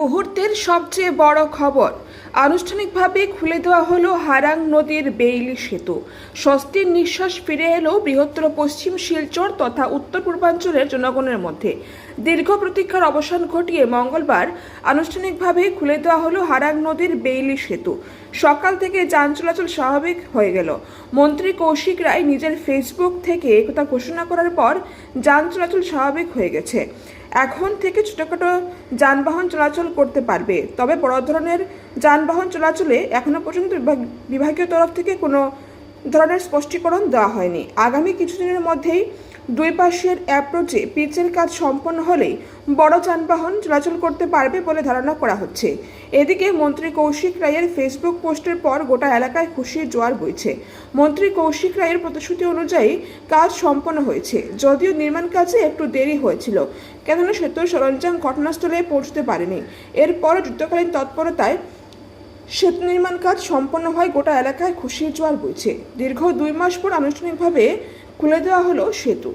মুহূর্তের সবচেয়ে বড় খবর। আনুষ্ঠানিকভাবে খুলে দেওয়া হলো হারাং নদীর বেইলি সেতু। স্বস্তির নিঃশ্বাস ফিরে এলো বৃহত্তর পশ্চিম শিলচর তথা উত্তর পূর্বাঞ্চলের জনগণের মধ্যে। দীর্ঘ প্রতীক্ষার অবসান ঘটিয়ে মঙ্গলবার আনুষ্ঠানিকভাবে খুলে দেওয়া হলো হারাং নদীর বেইলি সেতু। সকাল থেকে যান চলাচল স্বাভাবিক হয়ে গেল। মন্ত্রী কৌশিক রায় নিজের ফেসবুক থেকে একথা ঘোষণা করার পর যান চলাচল স্বাভাবিক হয়ে গেছে। এখন থেকে ছোটখাটো যানবাহন চলাচল করতে পারবে। তবে বড় ধরনের যানবাহন চলাচলে এখনও পর্যন্ত বিভাগ- বিভাগীয় তরফ থেকে কোনো ধরনের স্পষ্টীকরণ দেওয়া হয়নি। আগামী কিছুদিনের মধ্যেই দুই পাশের অ্যাপ্রোচে পিচের কাজ সম্পন্ন হলেই বড় যানবাহন চলাচল করতে পারবে বলে ধারণা করা হচ্ছে। এদিকে মন্ত্রী কৌশিক রায়ের ফেসবুক পোস্টের পর গোটা এলাকায় খুশির জোয়ার বইছে। মন্ত্রী কৌশিক রায়ের প্রতিশ্রুতি অনুযায়ী কাজ সম্পন্ন হয়েছে, যদিও নির্মাণ কাজে একটু দেরি হয়েছিল, কেননা সেতুর সরঞ্জাম ঘটনাস্থলে পৌঁছতে পারেনি। এরপর যুদ্ধকালীন তৎপরতায় সেতু নির্মাণ কাজ সম্পন্ন হয় গোটা এলাকায় খুশির জোয়ার বইছে। দীর্ঘ দুই মাস পর আনুষ্ঠানিকভাবে খুলে দেওয়া হলো সেতু।